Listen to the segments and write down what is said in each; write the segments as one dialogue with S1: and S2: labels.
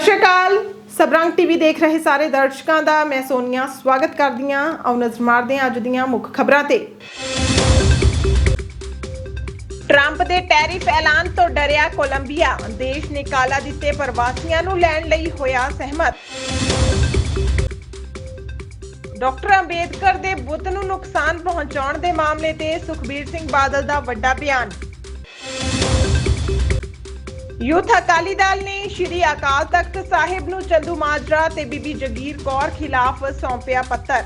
S1: ਸਤਿ ਸ਼੍ਰੀ ਅਕਾਲ। ਸਬਰੰਗ ਟੀਵੀ ਦੇਖ ਰਹੇ ਸਾਰੇ ਦਰਸ਼ਕਾਂ ਦਾ ਮੈਂ ਸੋਨੀਆ, ਸਵਾਗਤ ਕਰਦੀ ਹਾਂ ਆਓ ਨਜ਼ਰ ਮਾਰਦੇ ਹਾਂ ਅੱਜ ਦੀਆਂ ਮੁੱਖ ਖਬਰਾਂ ਤੇ। ਟਰੰਪ ਦੇ ਟੈਰਿਫ ਐਲਾਨ ਤੋਂ ਡਰਿਆ ਕੋਲੰਬੀਆ। ਦੇਸ਼ ਨੇ ਕਾਲਾ ਦਿੱਤੇ ਪ੍ਰਵਾਸੀਆਂ ਨੂੰ ਲੈਣ ਲਈ ਹੋਇਆ ਸਹਿਮਤ। ਡਾਕਟਰ ਅੰਬੇਦਕਰ ਦੇ ਬੁੱਤ ਨੂੰ ਨੁਕਸਾਨ ਪਹੁੰਚਾਉਣ ਦੇ ਮਾਮਲੇ ਤੇ ਸੁਖਬੀਰ ਸਿੰਘ ਬਾਦਲ ਦਾ ਵੱਡਾ ਬਿਆਨ। ਯੂਥ ਅਕਾਲੀ ਦਲ ਨੇ ਸ਼੍ਰੀ ਅਕਾਲ ਤਖਤ ਸਾਹਿਬ ਨੂੰ ਚੰਦੂ ਮਾਜਰਾ ਤੇ ਬੀਬੀ ਜਗੀਰ ਕੌਰ ਖਿਲਾਫ ਸੌਂਪਿਆ ਪੱਤਰ।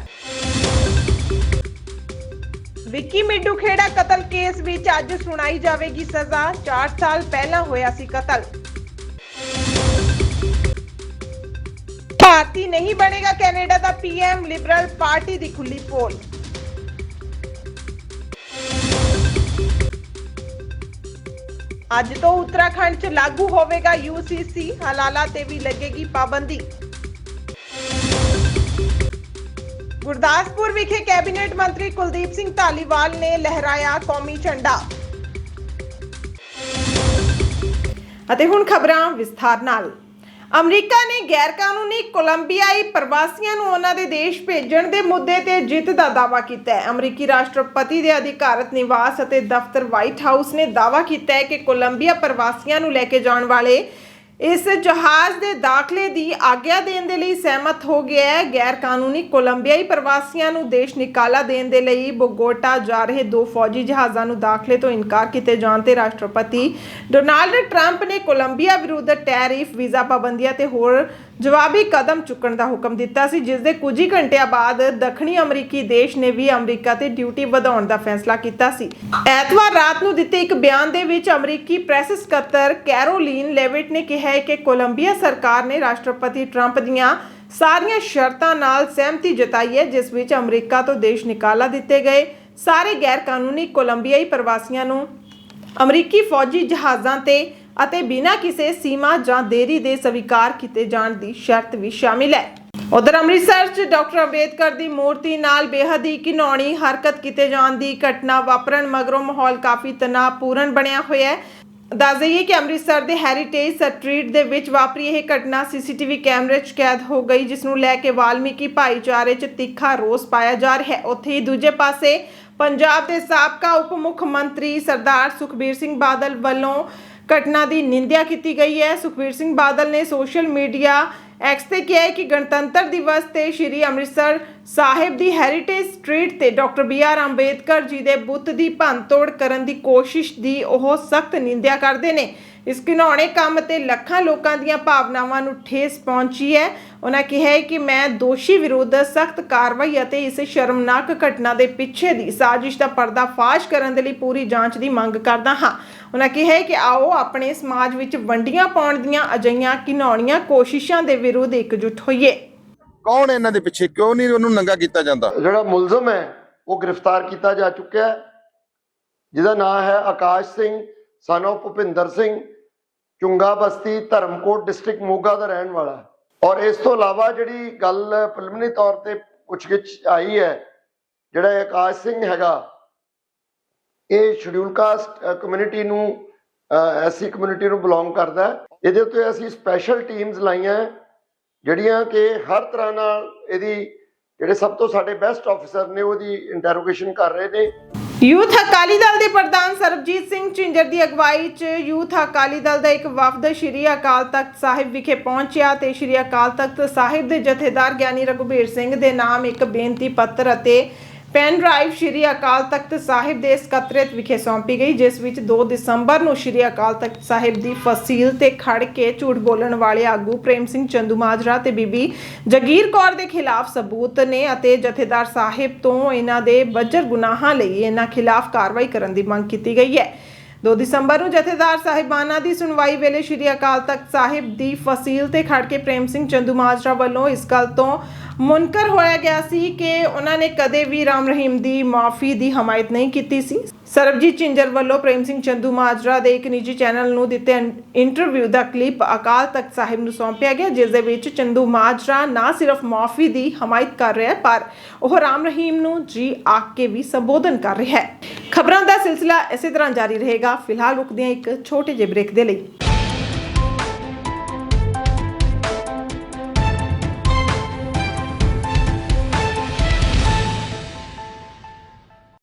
S1: ਵਿੱਕੀ ਮਿੱਡੂ ਖੇੜਾ ਕਤਲ ਕੇਸ ਵਿੱਚ ਅੱਜ ਸੁਣਾਈ ਜਾਵੇਗੀ ਸਜ਼ਾ। 4 ਸਾਲ ਪਹਿਲਾਂ ਹੋਇਆ ਸੀ ਕਤਲ। ਭਾਰਤੀ ਨਹੀਂ ਬਣੇਗਾ ਕੈਨੇਡਾ ਦਾ ਪੀਐਮ ਲਿਬਰਲ ਪਾਰਟੀ ਦੀ ਖੁੱਲੀ ਪੋਲ। ਅੱਜ ਤੋਂ ਉੱਤਰਾਖੰਡ 'ਚ ਲਾਗੂ ਹੋਵੇਗਾ ਯੂਸੀਸੀ ਹਲਾਲਾ ਤੇ ਵੀ ਲੱਗੇਗੀ ਪਾਬੰਦੀ। ਗੁਰਦਾਸਪੁਰ ਵਿਖੇ ਕੈਬਨਿਟ ਮੰਤਰੀ ਕੁਲਦੀਪ ਸਿੰਘ ਧਾਲੀਵਾਲ ਨੇ ਲਹਿਰਾਇਆ ਕੌਮੀ ਝੰਡਾ। ਅਤੇ ਹੁਣ ਖਬਰਾਂ ਵਿਸਥਾਰ ਨਾਲ। ਅਮਰੀਕਾ ਨੇ ਗੈਰਕਾਨੂੰਨੀ ਕੋਲੰਬੀਆਈ ਪ੍ਰਵਾਸੀਆਂ ਨੂੰ ਉਹਨਾਂ ਦੇ ਦੇਸ਼ ਭੇਜਣ ਦੇ ਮੁੱਦੇ ਤੇ ਜਿੱਤ ਦਾ ਦਾਅਵਾ ਕੀਤਾ ਹੈ। ਅਮਰੀਕੀ ਰਾਸ਼ਟਰਪਤੀ ਦੇ ਅਧਿਕਾਰਤ ਨਿਵਾਸ ਅਤੇ ਦਫ਼ਤਰ ਵਾਈਟ ਹਾਊਸ ਨੇ ਦਾਅਵਾ ਕੀਤਾ ਹੈ ਕਿ ਕੋਲੰਬੀਆ ਪ੍ਰਵਾਸੀਆਂ ਨੂੰ ਲੈ ਕੇ ਜਾਣ ਵਾਲੇ ਇਸ ਜਹਾਜ਼ ਦੇ ਦਾਖਲੇ ਦੀ ਆਗਿਆ ਦੇਣ ਦੇ ਲਈ ਸਹਿਮਤ ਹੋ ਗਿਆ ਹੈ। ਗੈਰ ਕਾਨੂੰਨੀ ਕੋਲੰਬੀਆਈ ਪ੍ਰਵਾਸੀਆਂ ਨੂੰ ਦੇਸ਼ ਨਿਕਾਲਾ ਦੇਣ ਦੇ ਲਈ ਬੋਗੋਟਾ ਜਾ ਰਹੇ ਦੋ ਫੌਜੀ ਜਹਾਜ਼ਾਂ ਨੂੰ ਦਾਖਲੇ ਤੋਂ ਇਨਕਾਰ ਕੀਤੇ ਜਾਣ ਤੇ ਰਾਸ਼ਟਰਪਤੀ ਡੋਨਾਲਡ ਟਰੰਪ ਨੇ ਕੋਲੰਬੀਆ ਵਿਰੁੱਧ ਟੈਰਿਫ, ਵੀਜ਼ਾ ਪਾਬੰਦੀਆਂ ਤੇ ਹੋਰ ਜਵਾਬੀ ਕਦਮ ਚੁੱਕਣ ਦਾ ਹੁਕਮ ਦਿੱਤਾ ਸੀ ਜਿਸ ਦੇ ਕੁਝ ਹੀ ਘੰਟਿਆਂ ਬਾਅਦ ਦੱਖਣੀ ਅਮਰੀਕੀ ਦੇਸ਼ ਨੇ ਵੀ ਅਮਰੀਕਾ ਤੇ ਡਿਊਟੀ ਵਧਾਉਣ ਦਾ ਫੈਸਲਾ ਕੀਤਾ ਸੀ। ਐਤਵਾਰ ਰਾਤ ਨੂੰ ਦਿੱਤੇ ਇੱਕ ਬਿਆਨ ਦੇ ਵਿੱਚ ਅਮਰੀਕੀ ਪ੍ਰੈਸ ਸਕੱਤਰ ਕੈਰੋਲੀਨ ਲੈਵਿਟ ਨੇ ਕਿਹਾ ਹੈ ਕਿ ਕੋਲੰਬੀਆ ਸਰਕਾਰ ਨੇ ਰਾਸ਼ਟਰਪਤੀ ਟਰੰਪ ਦੀਆਂ ਸਾਰੀਆਂ ਸ਼ਰਤਾਂ ਨਾਲ ਸਹਿਮਤੀ ਜਤਾਈ ਹੈ, ਜਿਸ ਵਿੱਚ ਅਮਰੀਕਾ ਤੋਂ ਦੇਸ਼ ਨਿਕਾਲਾ ਦਿੱਤੇ ਗਏ। ਸਾਰੇ ਗੈਰ ਕਾਨੂੰਨੀ ਕੋਲੰਬੀਆਈ ਪ੍ਰਵਾਸੀਆਂ ਨੂੰ ਅਮਰੀਕੀ ਫੌਜੀ ਜਹਾਜ਼ਾਂ ਤੇ ਅਤੇ ਬਿਨਾਂ ਕਿਸੇ ਸੀਮਾ ਜਾਂ ਦੇਰੀ ਦੇ ਸਵੀਕਾਰ ਕੀਤੇ ਜਾਣ ਦੀ ਸ਼ਰਤ ਵੀ ਸ਼ਾਮਿਲ ਹੈ। ਉਧਰ ਅੰਮ੍ਰਿਤਸਰ 'ਚ ਡਾਕਟਰ ਅੰਬੇਦਕਰ ਦੀ ਮੂਰਤੀ ਨਾਲ ਬੇਹੱਦ ਹੀ ਘਿਨੌਣੀ ਹਰਕਤ ਕੀਤੇ ਜਾਣ ਦੀ ਘਟਨਾ ਵਾਪਰਨ ਮਗਰੋਂ ਮਾਹੌਲ ਕਾਫੀ ਤਣਾਅਪੂਰਨ ਬਣਿਆ ਹੋਇਆ ਹੈ। ਦੱਸ ਦਈਏ ਕਿ ਅੰਮ੍ਰਿਤਸਰ ਦੇ ਹੈਰੀਟੇਜ ਸਟਰੀਟ ਦੇ ਵਿੱਚ ਵਾਪਰੀ ਇਹ ਘਟਨਾ ਸੀਸੀਟੀਵੀ ਕੈਮਰੇ 'ਚ ਕੈਦ ਹੋ ਗਈ, ਜਿਸ ਨੂੰ ਲੈ ਕੇ ਵਾਲਮੀਕੀ ਭਾਈਚਾਰੇ 'ਚ ਤਿੱਖਾ ਰੋਸ ਪਾਇਆ ਜਾ ਰਿਹਾ ਹੈ। ਉੱਥੇ ਹੀ ਦੂਜੇ ਪਾਸੇ ਪੰਜਾਬ ਦੇ ਸਾਬਕਾ ਉਪ ਮੁੱਖ ਮੰਤਰੀ ਸਰਦਾਰ ਸੁਖਬੀਰ ਸਿੰਘ ਬਾਦਲ ਵੱਲੋਂ ਘਟਨਾ ਦੀ ਨਿੰਦਿਆ ਕੀਤੀ ਗਈ ਹੈ। ਸੁਖਬੀਰ ਸਿੰਘ ਬਾਦਲ ਨੇ ਸੋਸ਼ਲ ਮੀਡੀਆ ਐਕਸ ਤੇ ਕਿਹਾ ਹੈ ਕਿ ਗਣਤੰਤਰ ਦਿਵਸ ਤੇ ਸ਼੍ਰੀ ਅੰਮ੍ਰਿਤਸਰ ਸਾਹਿਬ ਦੀ ਹੈਰੀਟੇਜ ਸਟਰੀਟ ਤੇ doctor B R Ambedkar ji ਦੇ ਬੁੱਤ ਦੀ ਭੰਨਤੋੜ ਕਰਨ ਦੀ ਕੋਸ਼ਿਸ਼ ਦੀ ਉਹ ਸਖਤ ਨਿੰਦਿਆ ਕਰਦੇ ਨੇ। ਇਸ ਘਿਨੌਣੇ ਕੰਮ ਤੇ ਲੱਖਾਂ ਲੋਕਾਂ ਦੀਆਂ ਭਾਵਨਾਵਾਂ ਨੂੰ ਠੇਸ ਪਹੁੰਚੀ ਹੈ। ਉਹਨਾਂ ਕਿਹਾ ਹੈ ਕਿ ਮੈਂ ਦੋਸ਼ੀ ਵਿਰੁੱਧ ਸਖਤ ਕਾਰਵਾਈ ਅਤੇ ਇਸ ਸ਼ਰਮਨਾਕ ਘਟਨਾ ਦੇ ਪਿੱਛੇ ਦੀ ਸਾਜ਼ਿਸ਼ ਦਾ ਪਰਦਾਫਾਸ਼ ਕਰਨ ਦੇ ਲਈ ਪੂਰੀ ਜਾਂਚ ਦੀ ਮੰਗ ਕਰਦਾ ਹਾਂ। ਉਹਨਾਂ ਕਿਹਾ ਹੈ ਕਿ ਆਓ ਆਪਣੇ ਸਮਾਜ ਵਿੱਚ ਵੰਡੀਆਂ ਪਾਉਣ ਦੀਆਂ ਅਜਿਹੀਆਂ ਘਿਨੌਣੀਆਂ ਕੋਸ਼ਿਸ਼ਾਂ ਦੇ ਵਿਰੁੱਧ ਇਕਜੁੱਟ ਹੋਈਏ।
S2: ਕੌਣ ਹੈ ਇਹਨਾਂ ਦੇ ਪਿੱਛੇ? ਕਿਉਂ ਨਹੀਂ ਉਹਨੂੰ ਨੰਗਾ ਕੀਤਾ ਜਾਂਦਾ?
S3: ਜਿਹੜਾ ਮੁਲਜ਼ਮ ਹੈ ਉਹ ਗ੍ਰਿਫਤਾਰ ਕੀਤਾ ਜਾ ਚੁੱਕਿਆ ਹੈ। ਜਿਹਦਾ ਨਾਮ ਹੈ Akash Singh son of Bhupinder Singh. Chunga Basti Dharamkot district Moga ਦਾ ਰਹਿਣ ਵਾਲਾ ਔਰ ਇਸ ਤੋਂ ਇਲਾਵਾ ਜਿਹੜੀ ਗੱਲ ਪ੍ਰੀਲਿਮਿਨਰੀ ਤੌਰ ਤੇ ਪੁੱਛਗਿੱਛ ਆਈ ਹੈ, ਜਿਹੜਾ ਆਕਾਸ਼ ਸਿੰਘ ਹੈਗਾ, ਇਹ ਸ਼ਡਿਊਲ ਕਾਸਟ ਕਮਿਊਨਿਟੀ ਨੂੰ ਐਸੀ ਕਮਿਊਨਿਟੀ ਨੂੰ ਬਿਲੋਂਗ ਕਰਦਾ ਇਹਦੇ ਉੱਤੇ ਅਸੀਂ ਸਪੈਸ਼ਲ ਟੀਮਸ ਲਾਈਆਂ ਜਿਹੜੀਆਂ ਕਿ ਹਰ ਤਰ੍ਹਾਂ ਨਾਲ ਇਹਦੀ, ਜਿਹੜੇ ਸਭ ਤੋਂ ਸਾਡੇ ਬੈਸਟ ਆਫੀਸਰ ਨੇ, ਉਹਦੀ ਇੰਟਰੋਗੇਸ਼ਨ ਕਰ ਰਹੇ ਨੇ।
S1: ਯੂਥ ਅਕਾਲੀ ਦਲ ਦੇ ਪ੍ਰਧਾਨ ਸਰਬਜੀਤ ਸਿੰਘ ਝਿੰਜਰ ਦੀ ਅਗਵਾਈ 'ਚ ਯੂਥ ਅਕਾਲੀ ਦਲ ਦਾ ਇੱਕ ਵਫਦ ਸ਼੍ਰੀ ਅਕਾਲ ਤਖਤ ਸਾਹਿਬ ਵਿਖੇ ਪਹੁੰਚਿਆ ਤੇ ਸ਼੍ਰੀ ਅਕਾਲ ਤਖਤ ਸਾਹਿਬ ਦੇ ਜਥੇਦਾਰ ਗਿਆਨੀ ਰਘੁਬੀਰ ਸਿੰਘ ਦੇ ਨਾਮ ਇੱਕ ਬੇਨਤੀ ਪੱਤਰ ਅਤੇ ਪੈਨ ਡਰਾਈਵ ਸ਼੍ਰੀ ਅਕਾਲ ਤਖਤ ਸਾਹਿਬ ਦੇ ਸਕੱਤਰੇਤ ਵਿਖੇ ਸੌਂਪੀ ਗਈ, ਜਿਸ ਵਿੱਚ 2 ਦਸੰਬਰ ਨੂੰ ਸ਼੍ਰੀ ਅਕਾਲ ਤਖਤ ਸਾਹਿਬ ਦੀ ਫਸੀਲ ਤੇ ਖੜ ਕੇ ਝੂਠ ਬੋਲਣ ਵਾਲੇ ਆਗੂ ਪ੍ਰੇਮ ਸਿੰਘ ਚੰਦੂਮਾਜਰਾ ਤੇ ਬੀਬੀ ਜਗੀਰ ਕੌਰ ਦੇ ਖਿਲਾਫ ਸਬੂਤ ਨੇ ਅਤੇ ਜਥੇਦਾਰ ਸਾਹਿਬ ਤੋਂ ਇਹਨਾਂ ਦੇ ਬੱਜਰ ਗੁਨਾਹਾਂ ਲਈ ਇਹਨਾਂ ਖਿਲਾਫ ਕਾਰਵਾਈ ਕਰਨ ਦੀ ਮੰਗ ਕੀਤੀ ਗਈ ਹੈ। 2 ਦਸੰਬਰ ਨੂੰ ਜਥੇਦਾਰ ਸਾਹਿਬਾਨਾਂ ਦੀ ਸੁਣਵਾਈ ਵੇਲੇ ਸ਼੍ਰੀ ਅਕਾਲ ਤਖਤ ਸਾਹਿਬ ਦੀ ਫਸੀਲ ਤੇ ਖੜ ਕੇ ਪ੍ਰੇਮ ਸਿੰਘ ਚੰਦੂਮਾਜਰਾ ਵੱਲੋਂ ਇਸ ਗੱਲ ਤੋਂ ਮੁਨਕਰ ਹੋਇਆ ਗਿਆ ਸੀ ਕਿ ਉਹਨਾਂ ਨੇ ਕਦੇ ਵੀ ਰਾਮ ਰਹੀਮ ਦੀ ਮਾਫੀ ਦੀ ਹਮਾਇਤ ਨਹੀਂ ਕੀਤੀ ਸੀ। ਸਰਬਜੀਤ ਚਿੰਜਰ ਵੱਲੋਂ ਪ੍ਰੇਮ ਸਿੰਘ ਚੰਦੂ ਮਾਜਰਾ ਦੇ ਇੱਕ ਨਿੱਜੀ ਚੈਨਲ ਨੂੰ ਦਿੱਤੇ ਇੰਟਰਵਿਊ ਦਾ ਕਲਿੱਪ ਅਕਾਲ ਤਖਤ ਸਾਹਿਬ ਨੂੰ ਸੌਂਪਿਆ ਗਿਆ, ਜਿਸ ਦੇ ਵਿੱਚ ਚੰਦੂ ਮਾਜਰਾ ਨਾ ਸਿਰਫ ਮਾਫੀ ਦੀ ਹਮਾਇਤ ਕਰ ਰਿਹਾ ਹੈ, ਪਰ ਉਹ ਰਾਮ ਰਹੀਮ ਨੂੰ ਜੀ ਆਖ ਕੇ ਵੀ ਸੰਬੋਧਨ ਕਰ ਰਿਹਾ ਹੈ। ਖਬਰਾਂ ਦਾ ਸਿਲਸਿਲਾ ਇਸੇ ਤਰ੍ਹਾਂ ਜਾਰੀ ਰਹੇਗਾ। ਫਿਲਹਾਲ ਰੁਕਦੇ ਹਾਂ ਇੱਕ ਛੋਟੇ ਜਿਹੇ ਬ੍ਰੇਕ ਦੇ ਲਈ।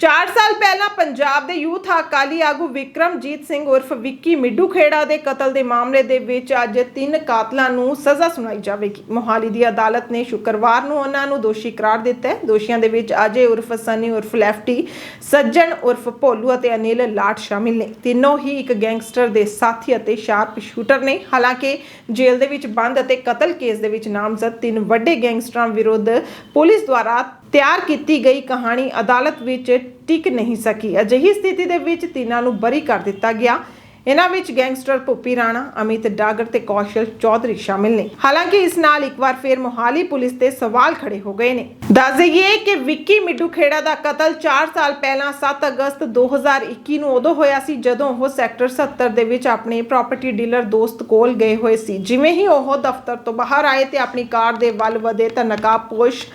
S1: 4 ਸਾਲ ਪਹਿਲਾਂ ਪੰਜਾਬ ਦੇ ਯੂਥ ਅਕਾਲੀ ਆਗੂ ਵਿਕਰਮਜੀਤ ਸਿੰਘ ਉਰਫ ਵਿੱਕੀ ਮਿੱਡੂ ਖੇੜਾ ਦੇ ਕਤਲ ਦੇ ਮਾਮਲੇ ਦੇ ਵਿੱਚ ਅੱਜ ਤਿੰਨ ਕਾਤਲਾਂ ਨੂੰ ਸਜ਼ਾ ਸੁਣਾਈ ਜਾਵੇਗੀ। ਮੋਹਾਲੀ ਦੀ ਅਦਾਲਤ ਨੇ ਸ਼ੁੱਕਰਵਾਰ ਨੂੰ ਉਹਨਾਂ ਨੂੰ ਦੋਸ਼ੀ ਕਰਾਰ ਦਿੱਤਾ ਹੈ। ਦੋਸ਼ੀਆਂ ਦੇ ਵਿੱਚ ਅਜੇ ਉਰਫ ਸਨੀ ਉਰਫ ਲੈਫਟੀ, ਸੱਜਣ ਉਰਫ ਭੋਲੂ ਅਤੇ ਅਨਿਲ ਲਾਟ ਸ਼ਾਮਿਲ ਨੇ। ਤਿੰਨੋਂ ਹੀ ਇੱਕ ਗੈਂਗਸਟਰ ਦੇ ਸਾਥੀ ਅਤੇ ਸ਼ਾਰਪ ਸ਼ੂਟਰ ਨੇ। ਹਾਲਾਂਕਿ ਜੇਲ੍ਹ ਦੇ ਵਿੱਚ ਬੰਦ ਅਤੇ ਕਤਲ ਕੇਸ ਦੇ ਵਿੱਚ ਨਾਮਜ਼ਦ ਤਿੰਨ ਵੱਡੇ ਗੈਂਗਸਟਰਾਂ ਵਿਰੁੱਧ ਪੁਲਿਸ ਦੁਆਰਾ ਤਿਆਰ ਕੀਤੀ ਗਈ ਕਹਾਣੀ ਅਦਾਲਤ ਵਿੱਚ ਟਿਕ ਨਹੀਂ ਸਕੀ। ਅਜਿਹੀ ਸਥਿਤੀ ਦੇ ਵਿੱਚ ਤਿੰਨਾਂ ਨੂੰ ਬਰੀ ਕਰ ਦਿੱਤਾ ਗਿਆ। ਇਹਨਾਂ ਵਿੱਚ ਗੈਂਗਸਟਰ ਭੁੱਪੀ ਰਾਣਾ, ਅਮਿਤ ਡਾਗਰ ਤੇ ਕੌਸ਼ਲ ਚੌਧਰੀ ਸ਼ਾਮਿਲ ਨੇ। ਹਾਲਾਂਕਿ ਇਸ ਨਾਲ ਇੱਕ ਵਾਰ ਫੇਰ ਮੋਹਾਲੀ ਪੁਲਿਸ ਤੇ ਸਵਾਲ ਖੜੇ ਹੋ ਗਏ ਨੇ। ਦੱਸ ਦਈਏ ਕਿ ਵਿੱਕੀ ਮਿੱਡੂ ਖੇੜਾ ਦਾ ਕਤਲ 4 ਸਾਲ ਪਹਿਲਾਂ 7 ਅਗਸਤ 2021 ਨੂੰ ਉਦੋਂ ਹੋਇਆ ਸੀ ਜਦੋਂ ਉਹ ਸੈਕਟਰ 70 ਦੇ ਵਿੱਚ ਆਪਣੇ ਪ੍ਰਾਪਰਟੀ ਡੀਲਰ ਦੋਸਤ ਕੋਲ ਗਏ ਹੋਏ ਸੀ। ਜਿਵੇਂ ਹੀ ਉਹ ਦਫ਼ਤਰ ਤੋਂ ਬਾਹਰ ਆਏ ਤੇ ਆਪਣੀ ਕਾਰ ਦੇ ਵੱਲ ਵਧੇ ਤਾਂ ਨਕਾਬਪੋਸ਼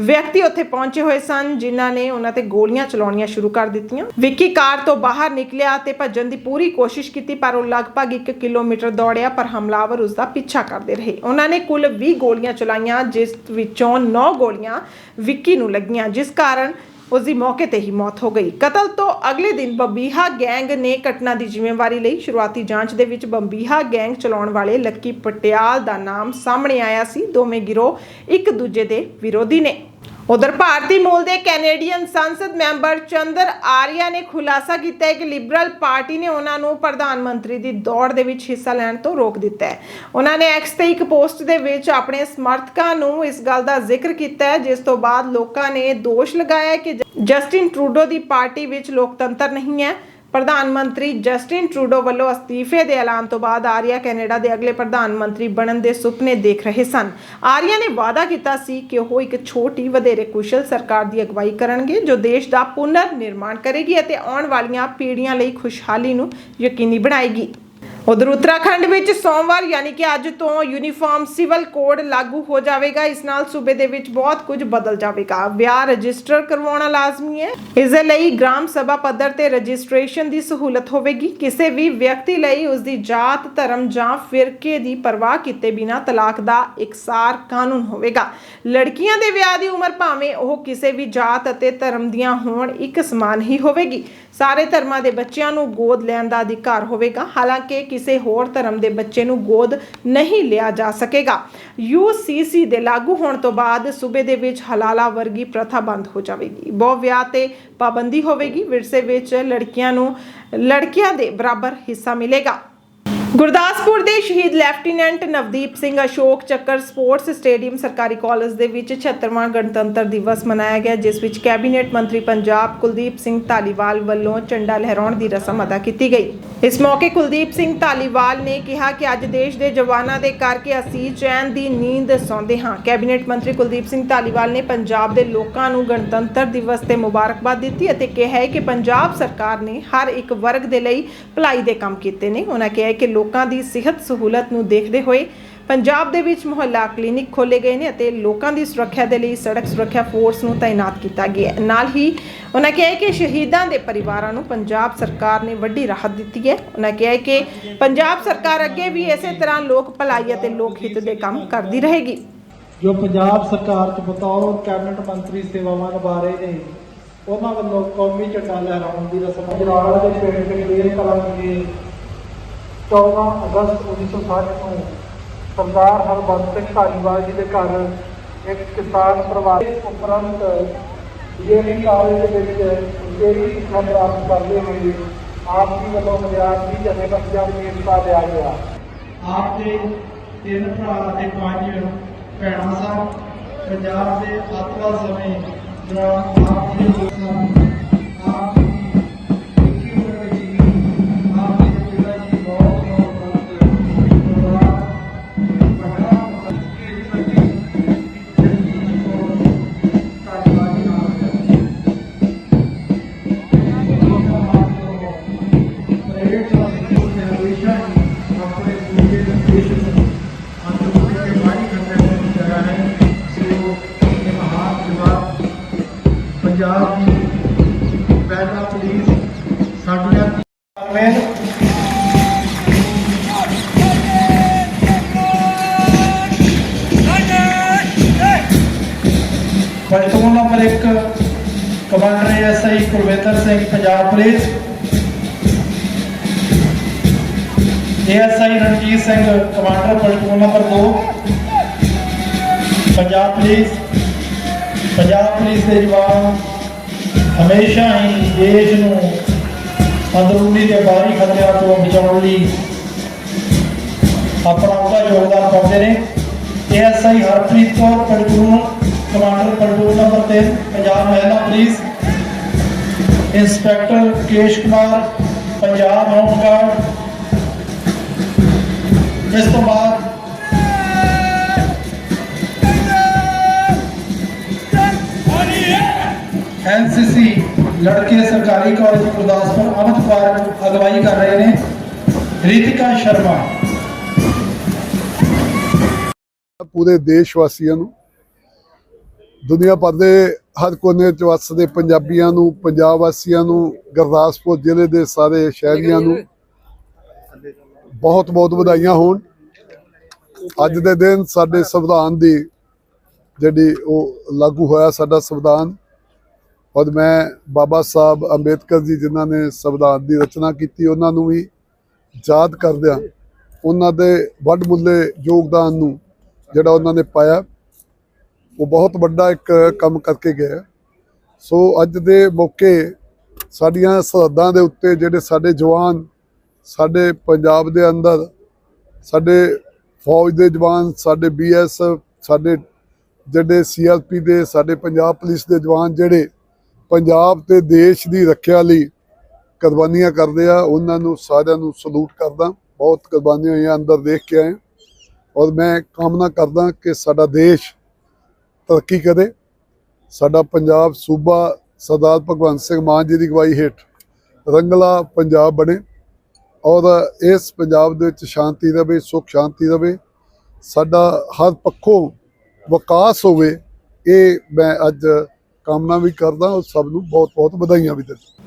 S1: ਵਿਅਕਤੀ ਉੱਥੇ ਪਹੁੰਚੇ ਹੋਏ ਸਨ, ਜਿਨ੍ਹਾਂ ਨੇ ਉਹਨਾਂ ਤੇ ਗੋਲੀਆਂ ਚਲਾਉਣੀਆਂ ਸ਼ੁਰੂ ਕਰ ਦਿੱਤੀਆਂ। ਵਿੱਕੀ ਕਾਰ ਤੋਂ ਬਾਹਰ ਨਿਕਲਿਆ ਤੇ ਭੱਜਣ ਦੀ ਪੂਰੀ ਕੋਸ਼ਿਸ਼ ਕੀਤੀ, ਪਰ ਉਹ ਲਗਭਗ 1 ਕਿਲੋਮੀਟਰ ਦੌੜਿਆ, ਪਰ ਹਮਲਾਵਰ ਉਸ ਦਾ ਪਿੱਛਾ ਕਰਦੇ ਰਹੇ। ਉਹਨਾਂ ਨੇ ਕੁੱਲ 20 ਗੋਲੀਆਂ ਚਲਾਈਆਂ, ਜਿਸ ਵਿੱਚੋਂ 9 ਗੋਲੀਆਂ ਵਿੱਕੀ ਨੂੰ ਲੱਗੀਆਂ, ਜਿਸ ਕਾਰਨ ਉਸ ਦੀ ਮੌਕੇ ਤੇ ਹੀ ਮੌਤ ਹੋ ਗਈ। ਕਤਲ ਤੋਂ ਅਗਲੇ ਦਿਨ ਬੰਬੀਹਾ ਗੈਂਗ ਨੇ ਘਟਨਾ ਦੀ ਜ਼ਿੰਮੇਵਾਰੀ ਲਈ ਸ਼ੁਰੂਆਤੀ ਜਾਂਚ ਦੇ ਵਿੱਚ ਬੰਬੀਹਾ ਗੈਂਗ ਚਲਾਉਣ ਵਾਲੇ ਲੱਕੀ ਪਟਿਆਲ ਦਾ ਨਾਮ ਸਾਹਮਣੇ ਆਇਆ ਸੀ। ਦੋਵੇਂ ਗਿਰੋਹ ਇੱਕ ਦੂਜੇ ਦੇ ਵਿਰੋਧੀ ਨੇ। ਉਧਰ ਭਾਰਤੀ ਮੂਲ ਦੇ ਕੈਨੇਡੀਅਨ ਸੰਸਦ ਮੈਂਬਰ ਚੰਦਰ ਆਰੀਆ ਨੇ ਖੁਲਾਸਾ ਕੀਤਾ ਹੈ ਕਿ ਲਿਬਰਲ ਪਾਰਟੀ ਨੇ ਉਹਨਾਂ ਨੂੰ ਪ੍ਰਧਾਨ ਮੰਤਰੀ ਦੀ ਦੌੜ ਦੇ ਵਿੱਚ ਹਿੱਸਾ ਲੈਣ ਤੋਂ ਰੋਕ ਦਿੱਤਾ ਹੈ। ਉਹਨਾਂ ਨੇ ਐਕਸ ਤੇ ਇੱਕ ਪੋਸਟ ਦੇ ਵਿੱਚ ਆਪਣੇ ਸਮਰਥਕਾਂ ਨੂੰ ਇਸ ਗੱਲ ਦਾ ਜ਼ਿਕਰ ਕੀਤਾ ਹੈ, ਜਿਸ ਤੋਂ ਬਾਅਦ ਲੋਕਾਂ ਨੇ ਦੋਸ਼ ਲਗਾਇਆ ਕਿ ਜਸਟਿਨ ਟਰੂਡੋ ਦੀ ਪਾਰਟੀ ਵਿੱਚ ਲੋਕਤੰਤਰ ਨਹੀਂ ਹੈ। ਪ੍ਰਧਾਨ ਮੰਤਰੀ ਜਸਟਿਨ ਟਰੂਡੋ ਵੱਲੋਂ ਅਸਤੀਫੇ ਦੇ ਐਲਾਨ ਤੋਂ ਬਾਅਦ ਆਰੀਆ ਕੈਨੇਡਾ ਦੇ ਅਗਲੇ ਪ੍ਰਧਾਨ ਮੰਤਰੀ ਬਣਨ ਦੇ ਸੁਪਨੇ ਦੇਖ ਰਹੇ ਸਨ। ਆਰੀਆ ਨੇ ਵਾਅਦਾ ਕੀਤਾ ਸੀ ਕਿ ਉਹ ਇੱਕ ਛੋਟੀ, ਵਧੇਰੇ ਕੁਸ਼ਲ ਸਰਕਾਰ ਦੀ ਅਗਵਾਈ ਕਰਨਗੇ, ਜੋ ਦੇਸ਼ ਦਾ ਪੁਨਰ ਨਿਰਮਾਣ ਕਰੇਗੀ ਅਤੇ ਆਉਣ ਵਾਲੀਆਂ ਪੀੜ੍ਹੀਆਂ ਲਈ ਖੁਸ਼ਹਾਲੀ ਨੂੰ ਯਕੀਨੀ ਬਣਾਏਗੀ। ਉਧਰ ਉੱਤਰਾਖੰਡ ਵਿੱਚ ਸੋਮਵਾਰ ਯਾਨੀ ਕਿ ਅੱਜ ਤੋਂ ਯੂਨੀਫਾਰਮ ਸਿਵਲ ਕੋਡ ਲਾਗੂ ਹੋ ਜਾਵੇਗਾ। ਇਸ ਨਾਲ ਸੂਬੇ ਦੇ ਵਿੱਚ ਬਹੁਤ ਕੁਝ ਬਦਲ ਜਾਵੇਗਾ। ਵਿਆਹ ਰਜਿਸਟਰ ਕਰਵਾਉਣਾ ਲਾਜ਼ਮੀ ਹੈ। ਇਸ ਦੇ ਲਈ ਗ੍ਰਾਮ ਸਭਾ ਪੱਧਰ ਤੇ ਰਜਿਸਟ੍ਰੇਸ਼ਨ ਦੀ ਸਹੂਲਤ ਹੋਵੇਗੀ। ਕਿਸੇ ਵੀ ਵਿਅਕਤੀ ਲਈ ਉਸ ਦੀ ਜਾਤ, ਧਰਮ ਜਾਂ ਫਿਰਕੇ ਦੀ ਪਰਵਾਹ ਕੀਤੇ ਬਿਨਾ ਤਲਾਕ ਦਾ ਇਕਸਾਰ ਕਾਨੂੰਨ ਹੋਵੇਗਾ। ਲੜਕੀਆਂ ਦੇ ਵਿਆਹ ਦੀ ਉਮਰ ਭਾਵੇਂ ਉਹ ਕਿਸੇ ਵੀ ਜਾਤ ਅਤੇ ਧਰਮ ਦੀਆਂ ਹੋਣ, ਇੱਕ ਸਮਾਨ ਹੀ ਹੋਵੇਗੀ। ਸਾਰੇ ਧਰਮਾਂ ਦੇ ਬੱਚਿਆਂ ਨੂੰ ਗੋਦ ਲੈਣ ਦਾ ਅਧਿਕਾਰ ਹੋਵੇਗਾ। ਹਾਲਾਂਕਿ ਕਿਸੇ ਹੋਰ ਧਰਮ ਦੇ ਬੱਚੇ ਨੂੰ ਗੋਦ ਨਹੀਂ ਲਿਆ ਜਾ ਸਕੇਗਾ। UCC ਦੇ ਲਾਗੂ ਹੋਣ ਤੋਂ ਬਾਅਦ ਸੂਬੇ ਦੇ ਵਿੱਚ ਹਲਾਲਾ ਵਰਗੀ ਪ੍ਰਥਾ ਬੰਦ ਹੋ ਜਾਵੇਗੀ। ਬਹੁ ਵਿਆਹ ਤੇ ਪਾਬੰਦੀ ਹੋਵੇਗੀ। ਵਿਰਸੇ ਵਿੱਚ ਲੜਕੀਆਂ ਨੂੰ, ਲੜਕੀਆਂ ਦੇ ਬਰਾਬਰ ਹਿੱਸਾ ਮਿਲੇਗਾ। ਗੁਰਦਾਸਪੁਰ ਦੇ ਸ਼ਹੀਦ ਲੈਫਟੀਨੈਂਟ ਨਵਦੀਪ ਸਿੰਘ ਅਸ਼ੋਕ ਚੱਕਰ ਸਪੋਰਟਸ ਸਟੇਡੀਅਮ ਸਰਕਾਰੀ ਕਾਲਜ ਦੇ ਵਿੱਚ 76ਵਾਂ ਗਣਤੰਤਰ ਦਿਵਸ ਮਨਾਇਆ ਗਿਆ, ਜਿਸ ਵਿੱਚ ਕੈਬਨਿਟ ਮੰਤਰੀ ਪੰਜਾਬ ਕੁਲਦੀਪ ਸਿੰਘ ਧਾਲੀਵਾਲ ਵੱਲੋਂ ਝੰਡਾ ਲਹਿਰਾਉਣ ਦੀ ਰਸਮ ਅਦਾ ਕੀਤੀ ਗਈ। ਇਸ ਮੌਕੇ ਕੁਲਦੀਪ ਸਿੰਘ ਧਾਲੀਵਾਲ ਨੇ ਕਿਹਾ ਕਿ ਅੱਜ ਦੇਸ਼ ਦੇ ਜਵਾਨਾਂ ਦੇ ਕਰਕੇ ਅਸੀਂ ਚੈਨ ਦੀ ਨੀਂਦ ਸੌਂਦੇ ਹਾਂ। ਕੈਬਨਿਟ ਮੰਤਰੀ ਕੁਲਦੀਪ ਸਿੰਘ ਧਾਲੀਵਾਲ ਨੇ ਪੰਜਾਬ ਦੇ ਲੋਕਾਂ ਨੂੰ ਗਣਤੰਤਰ ਦਿਵਸ ਤੇ ਮੁਬਾਰਕਬਾਦ ਦਿੱਤੀ ਅਤੇ ਕਿਹਾ ਹੈ ਕਿ ਪੰਜਾਬ ਸਰਕਾਰ ਨੇ ਹਰ ਇੱਕ ਵਰਗ ਦੇ ਲਈ ਭਲਾਈ ਦੇ ਕੰਮ ਕੀਤੇ ਨੇ। ਉਹਨਾਂ ਕਿਹਾ ਕਿ ਲੋਕਾਂ ਦੀ ਸਿਹਤ ਸਹੂਲਤ ਨੂੰ ਦੇਖਦੇ ਹੋਏ ਪੰਜਾਬ ਦੇ ਵਿੱਚ ਮੁਹੱਲਾ ਕਲੀਨਿਕ ਖੋਲੇ ਗਏ ਨੇ ਅਤੇ ਲੋਕਾਂ ਦੀ ਸੁਰੱਖਿਆ ਦੇ ਲਈ ਸੜਕ ਸੁਰੱਖਿਆ ਫੋਰਸ ਨੂੰ ਤਾਇਨਾਤ ਕੀਤਾ ਗਿਆ ਹੈ। ਨਾਲ ਹੀ ਉਹਨਾਂ ਕਿਹਾ ਕਿ ਸ਼ਹੀਦਾਂ ਦੇ ਪਰਿਵਾਰਾਂ ਨੂੰ ਪੰਜਾਬ ਸਰਕਾਰ ਨੇ ਵੱਡੀ ਰਾਹਤ ਦਿੱਤੀ ਹੈ। ਉਹਨਾਂ ਕਿਹਾ ਕਿ ਪੰਜਾਬ ਸਰਕਾਰ ਅੱਗੇ ਵੀ ਇਸੇ ਤਰ੍ਹਾਂ ਲੋਕ ਭਲਾਈ ਅਤੇ ਲੋਕ ਹਿੱਤ ਦੇ ਕੰਮ ਕਰਦੀ ਰਹੇਗੀ।
S4: ਜੋ ਪੰਜਾਬ ਸਰਕਾਰ ਚ ਬਤੌਰ ਕੈਬਨਿਟ ਮੰਤਰੀ ਸੇਵਾਵਾਂ ਨਿਭਾ ਰਹੇ ਨੇ ਉਹਨਾਂ ਵੱਲੋਂ ਕੌਮੀ ਝੰਡਾ ਲਹਿਰਾਉਣ ਦੀ ਰਸਮ ਜਲਾਲ ਦੇ ਪਿੰਡ ਕਲੀਰ ਕਲਾਂ ਵਿਖੇ 14 ਅਗਸਤ 1960 ਨੂੰ ਸਰਦਾਰ ਹਰਬੰਸ ਸਿੰਘ ਧਾਲੀਵਾਲ ਜੀ ਦੇ ਘਰ ਇੱਕ ਕਿਸਾਨ ਪਰਿਵਾਰ ਉਪਰੰਤ ਜਿਹੜੀ ਕਾਲਜ ਦੇ ਵਿੱਚ ਜਿਹੜੀ ਸਿੱਖਿਆ ਪ੍ਰਾਪਤ ਕਰਦੇ ਹੋਏ ਆਪ ਜੀ ਵੱਲੋਂ ਵਿਦਿਆਰਥੀ ਬੱਚਿਆਂ ਨੂੰ ਹਿੱਸਾ ਲਿਆ ਗਿਆ। ਆਪ ਦੇ ਤਿੰਨ ਭਰਾ ਅਤੇ ਪੰਜ ਭੈਣਾਂ ਸਨ। ਪੰਜਾਬ ਦੇ ਆਤਵਾ ਸਮੇਂ ਦੌਰਾਨ ਆਪ ਜੀ ਦੇ ਪੰਜਾਬ ਦੀ ਪਹਿਲਾ ਪੁਲਿਸ ਸਾਡੀਆਂ ਧੀਆਂ platoon number 1 commander SI Kulwinder Singh, Punjab police. ASI Ranjit Singh, commander platoon number 2 Punjab police Punjab police ਦੇ ਜਵਾਨ ਹਮੇਸ਼ਾ ਹੀ ਦੇਸ਼ ਨੂੰ ਅੰਦਰੂਨੀ ਤੇ ਬਾਹਰੀ ਖਤਰਿਆਂ ਤੋਂ ਬਚਾਉਣ ਲਈ ਆਪਣਾ ਉਹਦਾ ਯੋਗਦਾਨ ਪਾਉਂਦੇ ਨੇ। ASI Harpreet Kaur platoon commander platoon number 3 Punjab ਮਹਿਲਾ police, inspector Kesh Kumar, Punjab home guard. ਇਸ ਤੋਂ ਬਾਅਦ ਐਨਸੀਸੀ ਲੜਕੇ ਸਰਕਾਰੀ ਕਾਲਜ ਗੁਰਦਾਸਪੁਰ ਅਮਿਤ ਕੁਮਾਰ ਅਗਵਾਈ ਕਰ ਰਹੇ ਨੇ। ਰਿਤਿਕਾ ਸ਼ਰਮਾ।
S5: ਪੂਰੇ ਦੇਸ਼ ਵਾਸੀਆਂ ਨੂੰ, ਦੁਨੀਆ ਭਰ ਦੇ ਹਰ ਕੋਨੇ ਚ ਵਸਦੇ ਪੰਜਾਬੀਆਂ ਨੂੰ, ਪੰਜਾਬ ਵਾਸੀਆਂ ਨੂੰ, ਗੁਰਦਾਸਪੁਰ ਜ਼ਿਲ੍ਹੇ ਦੇ ਸਾਰੇ ਸ਼ਹਿਰੀਆਂ ਨੂੰ ਬਹੁਤ ਬਹੁਤ ਵਧਾਈਆਂ ਹੋਣ। ਅੱਜ ਦੇ ਦਿਨ ਸਾਡੇ ਸੰਵਿਧਾਨ ਦੀ ਜਿਹੜੀ ਉਹ ਲਾਗੂ ਹੋਇਆ ਸਾਡਾ ਸੰਵਿਧਾਨ ਔਰ ਮੈਂ ਬਾਬਾ ਸਾਹਿਬ ਅੰਬੇਦਕਰ ਜੀ ਜਿਨ੍ਹਾਂ ਨੇ ਸੰਵਿਧਾਨ ਦੀ ਰਚਨਾ ਕੀਤੀ, ਉਹਨਾਂ ਨੂੰ ਵੀ ਯਾਦ ਕਰਦਿਆਂ ਉਹਨਾਂ ਦੇ ਵੱਡ ਮੁੱਲੇ ਯੋਗਦਾਨ ਨੂੰ ਜਿਹੜਾ ਉਹਨਾਂ ਨੇ ਪਾਇਆ, ਉਹ ਬਹੁਤ ਵੱਡਾ ਇੱਕ ਕੰਮ ਕਰਕੇ ਗਿਆ। ਸੋ ਅੱਜ ਦੇ ਮੌਕੇ ਸਾਡੀਆਂ ਸਰਹੱਦਾਂ ਦੇ ਉੱਤੇ ਜਿਹੜੇ ਸਾਡੇ ਜਵਾਨ, ਸਾਡੇ ਪੰਜਾਬ ਦੇ ਅੰਦਰ, ਸਾਡੇ ਫੌਜ ਦੇ ਜਵਾਨ, ਸਾਡੇ ਬੀਐਸ ਸਾਡੇ ਜਿਹੜੇ ਸੀਆਰਪੀ ਦੇ, ਸਾਡੇ ਪੰਜਾਬ ਪੁਲਿਸ ਦੇ ਜਵਾਨ ਜਿਹੜੇ ਪੰਜਾਬ ਤੇ ਦੇਸ਼ ਦੀ ਰੱਖਿਆ ਲਈ ਕੁਰਬਾਨੀਆਂ ਕਰਦੇ ਆ, ਉਹਨਾਂ ਨੂੰ ਸਾਰਿਆਂ ਨੂੰ ਸਲੂਟ ਕਰਦਾ। ਬਹੁਤ ਕੁਰਬਾਨੀਆਂ ਹੋਈਆਂ, ਅੰਦਰ ਦੇਖ ਕੇ ਆਏ। ਔਰ ਮੈਂ ਕਾਮਨਾ ਕਰਦਾ ਕਿ ਸਾਡਾ ਦੇਸ਼ ਤਰੱਕੀ ਕਰੇ। ਸਾਡਾ ਪੰਜਾਬ ਸੂਬਾ ਸਰਦਾਰ ਭਗਵੰਤ ਸਿੰਘ ਮਾਨ ਜੀ ਦੀ ਅਗਵਾਈ ਹੇਠ ਰੰਗਲਾ ਪੰਜਾਬ ਬਣੇ। ਔਰ ਇਸ ਪੰਜਾਬ ਦੇ ਵਿੱਚ ਸ਼ਾਂਤੀ ਰਵੇ, ਸੁਖ ਸ਼ਾਂਤੀ ਰਵੇ। ਸਾਡਾ ਹਰ ਪੱਖੋਂ ਵਿਕਾਸ ਹੋਵੇ, ਇਹ ਮੈਂ ਅੱਜ ਕਾਮਨਾ ਵੀ ਕਰਦਾ ਔਰ ਸਭ ਨੂੰ ਬਹੁਤ ਬਹੁਤ ਵਧਾਈਆਂ ਵੀ ਦਿੰਦਾ।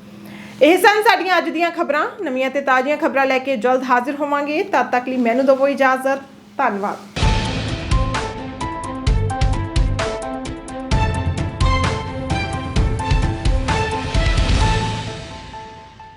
S1: ਇਹ ਸਨ ਸਾਡੀਆਂ ਅੱਜ ਦੀਆਂ ਖਬਰਾਂ। ਨਵੀਆਂ ਤੇ ਤਾਜ਼ੀਆਂ ਖਬਰਾਂ ਲੈ ਕੇ ਜਲਦ ਹਾਜ਼ਰ ਹੋਵਾਂਗੇ। ਤਦ ਤੱਕ ਲਈ ਮੈਨੂੰ ਦਿਓ ਇਜਾਜ਼ਤ। ਧੰਨਵਾਦ।